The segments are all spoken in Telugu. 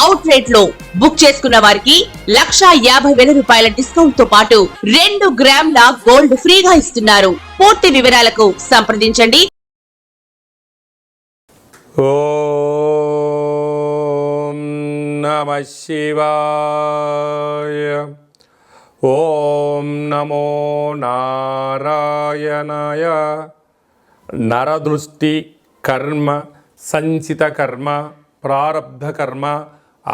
అవుట్ రేట్లో బుక్ చేసుకున్న వారికి లక్షా యాభై వేల రూపాయల డిస్కౌంట్తో పాటు రెండు గ్రాముల గోల్డ్ ఫ్రీగా ఇస్తున్నారు. పూర్తి వివరాలకు సంప్రదించండి. ఓం నమ శివాయ. ఓం నమో నారాయణాయ. నరదృష్టి కర్మ సంచిత కర్మ ప్రారబ్ధ కర్మ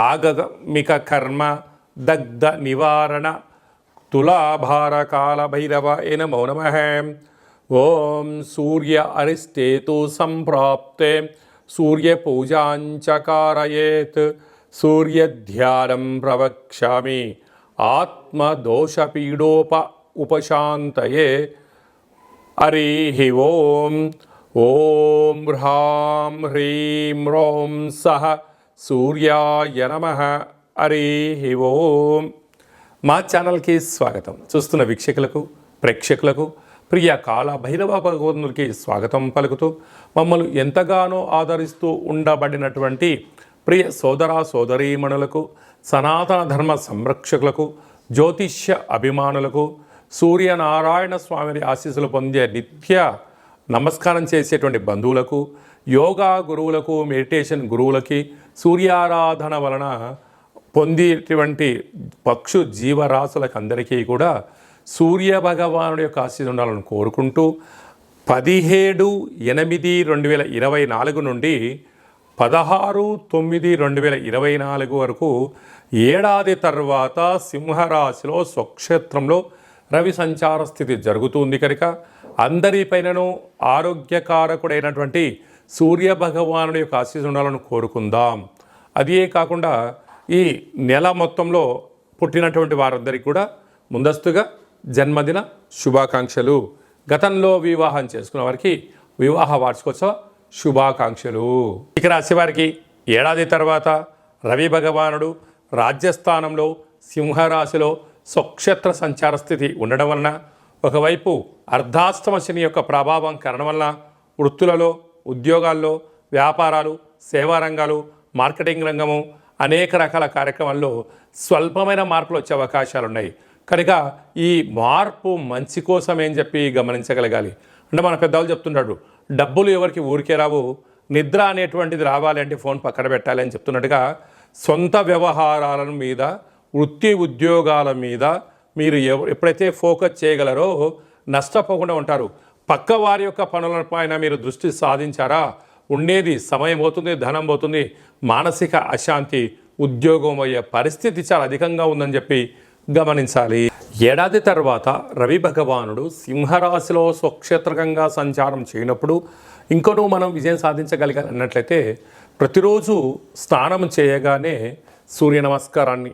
ఆగమిక కర్మ దగ్ధ నివారణ తులాభారకాల భైరవ ఏ నమో నమ ఓం సూర్య అరిష్టేతు సంప్రాప్తే సూర్యపూజాంచకారయేత్ సూర్యధ్యానం ప్రవక్ష్యామి ఆత్మదోషపీడోప ఉపశాంతయే హరి ఓం ఓం హ్రాం హ్రీం రోం సహ సూర్యాయ నమ. హరి ఓం. మా ఛానల్కి స్వాగతం. చూస్తున్న వీక్షకులకు ప్రేక్షకులకు ప్రియ కాల భైరవ భగవంతునికి స్వాగతం పలుకుతూ మమ్మల్ని ఎంతగానో ఆదరిస్తూ ఉండబడినటువంటి ప్రియ సోదర సోదరీమణులకు సనాతన ధర్మ సంరక్షకులకు జ్యోతిష్య అభిమానులకు సూర్యనారాయణ స్వామిని ఆశీస్సులు పొందే నిత్య నమస్కారం చేసేటువంటి బంధువులకు యోగా గురువులకు మెడిటేషన్ గురువులకి సూర్యారాధన వలన పొందేటువంటి పక్షు జీవరాశులకు అందరికీ కూడా సూర్య భగవానుడి యొక్క ఆశీస్సు ఉండాలని కోరుకుంటూ పదిహేడు ఎనిమిది రెండు వేల ఇరవై నాలుగు నుండి పదహారు తొమ్మిది రెండు వేల ఇరవై నాలుగు వరకు ఏడాది తర్వాత సింహరాశిలో స్వక్షేత్రంలో రవి సంచార స్థితి జరుగుతుంది కనుక అందరిపైనను ఆరోగ్యకారకుడైనటువంటి సూర్య భగవానుడి యొక్క ఆశీస్సు ఉండాలని కోరుకుందాం. అదే కాకుండా ఈ నెల మొత్తంలో పుట్టినటువంటి వారందరికీ కూడా ముందస్తుగా జన్మదిన శుభాకాంక్షలు. గతంలో వివాహం చేసుకున్న వారికి వివాహ వార్షికోత్సవ శుభాకాంక్షలు. ఇక రాశి వారికి ఏడాది తర్వాత రవి భగవానుడు రాజ్యస్థానంలో సింహరాశిలో స్వక్షేత్ర సంచార స్థితి ఉండడం వలన ఒకవైపు అర్ధాష్టమ శని యొక్క ప్రభావం కారణం వలన వృత్తులలో ఉద్యోగాల్లో వ్యాపారాలు సేవా రంగాలు మార్కెటింగ్ రంగము అనేక రకాల కార్యక్రమాల్లో స్వల్పమైన మార్పులు వచ్చే అవకాశాలు ఉన్నాయి కనుక ఈ మార్పు మంచి కోసం ఏం చెప్పి గమనించగలగాలి? అంటే మన పెద్దవాళ్ళు చెప్తున్నాడు డబ్బులు ఎవరికి ఊరికే రావు నిద్ర అనేటువంటిది రావాలి అంటే ఫోన్ పక్కన పెట్టాలి అని చెప్తున్నట్టుగా సొంత వ్యవహారాల మీద వృత్తి ఉద్యోగాల మీద మీరు ఎప్పుడైతే ఫోకస్ చేయగలరో నష్టపోకుండా ఉంటారు. పక్క వారి యొక్క పనులపైన మీరు దృష్టి సాధించారా? ఉండేది సమయం పోతుంది ధనం పోతుంది మానసిక అశాంతి ఉద్యోగం అయ్యే పరిస్థితి చాలా అధికంగా ఉందని చెప్పి గమనించాలి. ఏడాది తర్వాత రవి భగవానుడు సింహరాశిలో స్వక్షేత్రకంగా సంచారం చేయనప్పుడు ఇంకొను మనం విజయం సాధించగలిగాలి అన్నట్లయితే ప్రతిరోజు స్నానం చేయగానే సూర్య నమస్కారాన్ని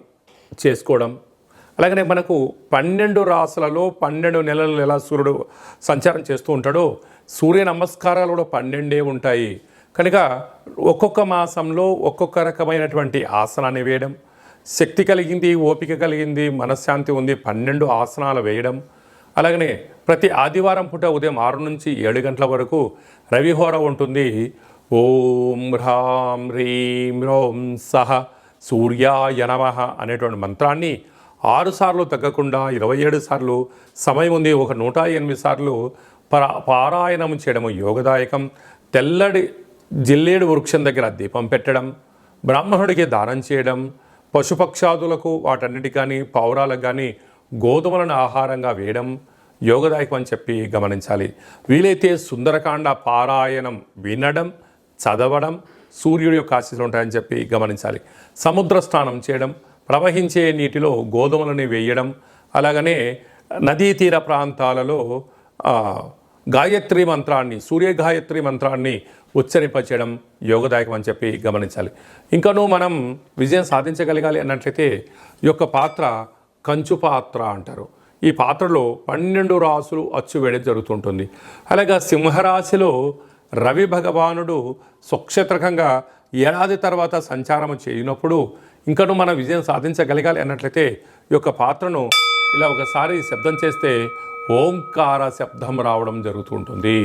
చేసుకోవడం అలాగనే మనకు పన్నెండు రాసులలో పన్నెండు నెలలు ఎలా సూర్యుడు సంచారం చేస్తూ ఉంటాడో సూర్య నమస్కారాలు కూడా పన్నెండే ఉంటాయి. కనుక ఒక్కొక్క మాసంలో ఒక్కొక్క రకమైనటువంటి ఆసనాన్ని వేయడం శక్తి కలిగింది ఓపిక కలిగింది మనశ్శాంతి ఉంది పన్నెండు ఆసనాలు వేయడం. అలాగనే ప్రతి ఆదివారం పూట ఉదయం ఆరు నుంచి ఏడు గంటల వరకు రవిహోర ఉంటుంది. ఓం హ్రాం హ్రీం రోం సహ సూర్యాయ నమ అనేటువంటి మంత్రాన్ని ఆరు సార్లు తగ్గకుండా ఇరవై ఏడు సార్లు సమయం ఉంది ఒక నూట ఎనిమిది సార్లు పరా పారాయణం చేయడము యోగదాయకం. తెల్లడి జిల్లేడు వృక్షం దగ్గర దీపం పెట్టడం బ్రాహ్మణుడికి దానం చేయడం పశుపక్షాదులకు వాటన్నిటి కానీ పౌరాలకు కానీ గోధుమలను ఆహారంగా వేయడం యోగదాయకం అని చెప్పి గమనించాలి. వీలైతే సుందరకాండ పారాయణం వినడం చదవడం సూర్యుడి యొక్క ఆశీస్సులు ఉంటాయని చెప్పి గమనించాలి. సముద్ర స్నానం చేయడం ప్రవహించే నీటిలో గోధుమలని వేయడం అలాగనే నదీ తీర ప్రాంతాలలో గాయత్రి మంత్రాన్ని సూర్య గాయత్రి మంత్రాన్ని ఉచ్చరింపచేయడం యోగదాయకం అని చెప్పి గమనించాలి. ఇంకనూ మనం విజయం సాధించగలగాలి అన్నట్లయితే ఈ యొక్క పాత్ర కంచు పాత్ర అంటారు. ఈ పాత్రలో పన్నెండు రాసులు అచ్చు వేయడం జరుగుతుంటుంది. అలాగే సింహరాశిలో రవి భగవానుడు స్వక్షేత్రకంగా ఏడాది తర్వాత సంచారం చేయనప్పుడు ఇంకను మనం విజయం సాధించగలగాలి అన్నట్లయితే ఈ యొక్క పాత్రను ఇలా ఒకసారి శబ్దం చేస్తే ఓంకార శబ్దం రావడం జరుగుతుంటుంది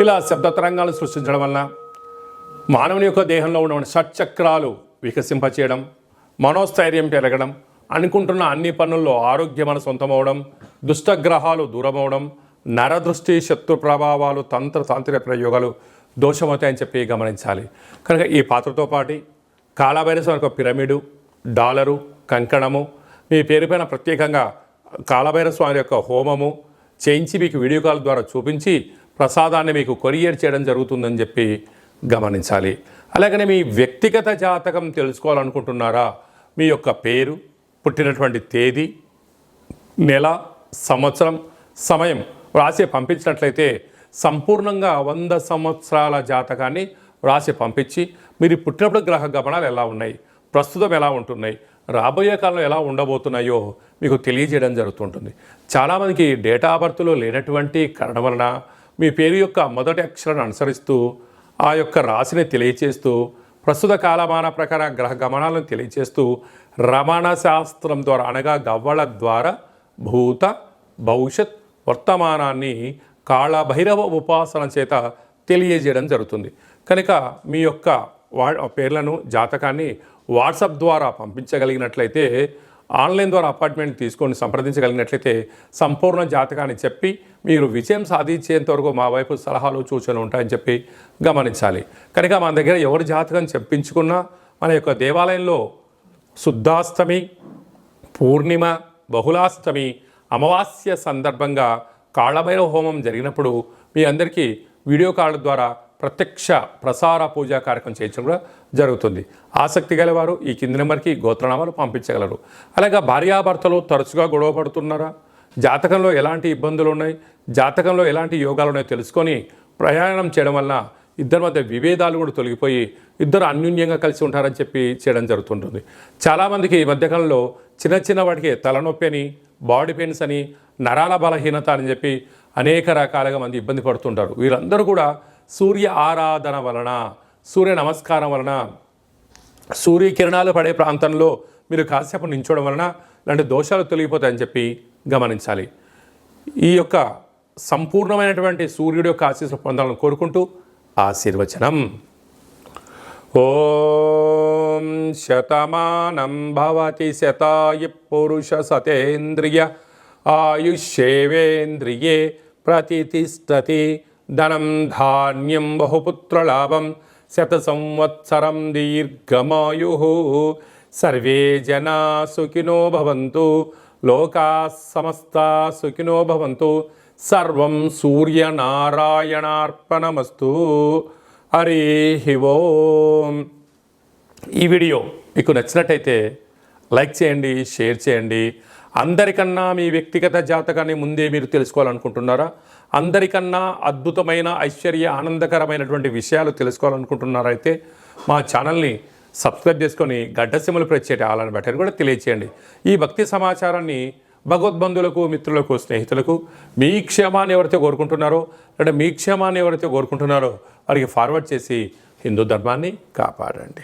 ఇలా శబ్ద తరంగాలు సృష్టించడం వలన మానవుని యొక్క దేహంలో ఉన్న షట్చక్రాలు వికసింపచేయడం మనోస్థైర్యం పెరగడం అనుకుంటున్న అన్ని పనుల్లో ఆరోగ్యమన సొంతమవడం దుష్టగ్రహాలు దూరమవడం నరదృష్టి శత్రు ప్రభావాలు తంత్ర తాంత్రిక ప్రయోగాలు దోషమవుతాయని చెప్పి గమనించాలి. కనుక ఈ పాత్రతో పాటు కాళభైరవ యొక్క పిరమిడు డాలరు కంకణము మీ పేరుపైన ప్రత్యేకంగా కాలభైరస్వామి యొక్క హోమము చేయించి మీకు వీడియో కాల్ ద్వారా చూపించి ప్రసాదాన్ని మీకు కొరియర్ చేయడం జరుగుతుందని చెప్పి గమనించాలి. అలాగనే మీ వ్యక్తిగత జాతకం తెలుసుకోవాలనుకుంటున్నారా? మీ యొక్క పేరు పుట్టినటువంటి తేదీ నెల సంవత్సరం సమయం రాసి పంపించినట్లయితే సంపూర్ణంగా వంద సంవత్సరాల జాతకాన్ని రాసి పంపించి మీరు పుట్టినప్పుడు గ్రహ గమనాలు ఎలా ఉన్నాయి? ప్రస్తుతం ఎలా ఉంటున్నాయి? రాబోయే కాలంలో ఎలా ఉండబోతున్నాయో మీకు తెలియజేయడం జరుగుతుంటుంది. చాలామందికి డేటా ఆఫ్ బర్త్లో లేనటువంటి కారణం వలన మీ పేరు యొక్క మొదటి అక్షరాన్ని అనుసరిస్తూ ఆ యొక్క రాశిని తెలియచేస్తూ ప్రస్తుత కాలమాన ప్రకారం గ్రహ గమనాలను తెలియచేస్తూ రమణ శాస్త్రం ద్వారా అనగా గవ్వల ద్వారా భూత భవిష్యత్ వర్తమానాన్ని కాళభైరవ ఉపాసన చేత తెలియజేయడం జరుగుతుంది. కనుక మీ యొక్క వా పేర్లను జాతకాన్ని వాట్సాప్ ద్వారా పంపించగలిగినట్లయితే ఆన్లైన్ ద్వారా అపార్ట్మెంట్ తీసుకొని సంప్రదించగలిగినట్లయితే సంపూర్ణ జాతకాన్ని చెప్పి మీరు విజయం సాధించేంత వరకు మా వైపు సలహాలు సూచనలు ఉంటాయని చెప్పి గమనించాలి. కనుక మన దగ్గర ఎవరి జాతకం చెప్పించుకున్నా మన యొక్క దేవాలయంలో శుద్ధాష్టమి పూర్ణిమ బహుళాష్టమి అమావాస్య సందర్భంగా కాళభైరవ హోమం జరిగినప్పుడు మీ అందరికీ వీడియో కాల్ ద్వారా ప్రత్యక్ష ప్రసార పూజా కార్యక్రమం చేయించడం కూడా జరుగుతుంది. ఆసక్తి గలవారు ఈ కింది నెంబర్కి గోత్రనామాలు పంపించగలరు. అలాగే భార్యాభర్తలు తరచుగా గొడవ పడుతున్నారా? జాతకంలో ఎలాంటి ఇబ్బందులు ఉన్నాయి? జాతకంలో ఎలాంటి యోగాలు ఉన్నాయో తెలుసుకొని ప్రయాణం చేయడం వల్ల ఇద్దరి మధ్య విభేదాలు కూడా తొలగిపోయి ఇద్దరు అన్యోన్యంగా కలిసి ఉంటారని చెప్పి చేయడం జరుగుతుంటుంది. చాలామందికి ఈ మధ్యకాలంలో చిన్న చిన్న వాటికి తలనొప్పి అని బాడీ పెయిన్స్ అని నరాల బలహీనత అని చెప్పి అనేక రకాలుగా మంది ఇబ్బంది పడుతుంటారు. వీరందరూ కూడా సూర్య ఆరాధన వలన సూర్య నమస్కారం వలన సూర్యకిరణాలు పడే ప్రాంతంలో మీరు కాసేపు నించోవడం వలన ఇలాంటి దోషాలు తొలగిపోతాయని చెప్పి గమనించాలి. ఈ యొక్క సంపూర్ణమైనటువంటి సూర్యుడి యొక్క ఆశీస్సు పొందాలని కోరుకుంటూ ఆశీర్వచనం. ఓం శతమానం భవతి శతాయు పురుష సతేంద్రియ ఆయుష్యేవేంద్రియే ప్రతిష్టతి ధనం ధాన్యం బహుపుత్రలాభం శత సంవత్సరం దీర్ఘమాయు. సర్వే జనా సుఖినో భవంతు లోకా సమస్తా సుఖినో భవంతు సర్వం సూర్యనారాయణార్పణమస్తు. హరి ఓం. ఈ వీడియో మీకు నచ్చినట్టయితే లైక్ చేయండి షేర్ చేయండి. అందరికన్నా మీ వ్యక్తిగత జాతకాన్ని ముందే మీరు తెలుసుకోవాలనుకుంటున్నారా? అందరికన్నా అద్భుతమైన ఐశ్వర్య ఆనందకరమైనటువంటి విషయాలు తెలుసుకోవాలనుకుంటున్నారైతే మా ఛానల్ని సబ్స్క్రైబ్ చేసుకొని గడ్డసిమలు ప్రెస్ చేయడం అలాని బట్టని కూడా తెలియచేయండి. ఈ భక్తి సమాచారాన్ని భగవద్బంధులకు మిత్రులకు స్నేహితులకు మీ క్షేమాన్ని ఎవరైతే కోరుకుంటున్నారో లేదా మీ క్షేమాన్ని ఎవరైతే కోరుకుంటున్నారో వారికి ఫార్వర్డ్ చేసి హిందూ ధర్మాన్ని కాపాడండి.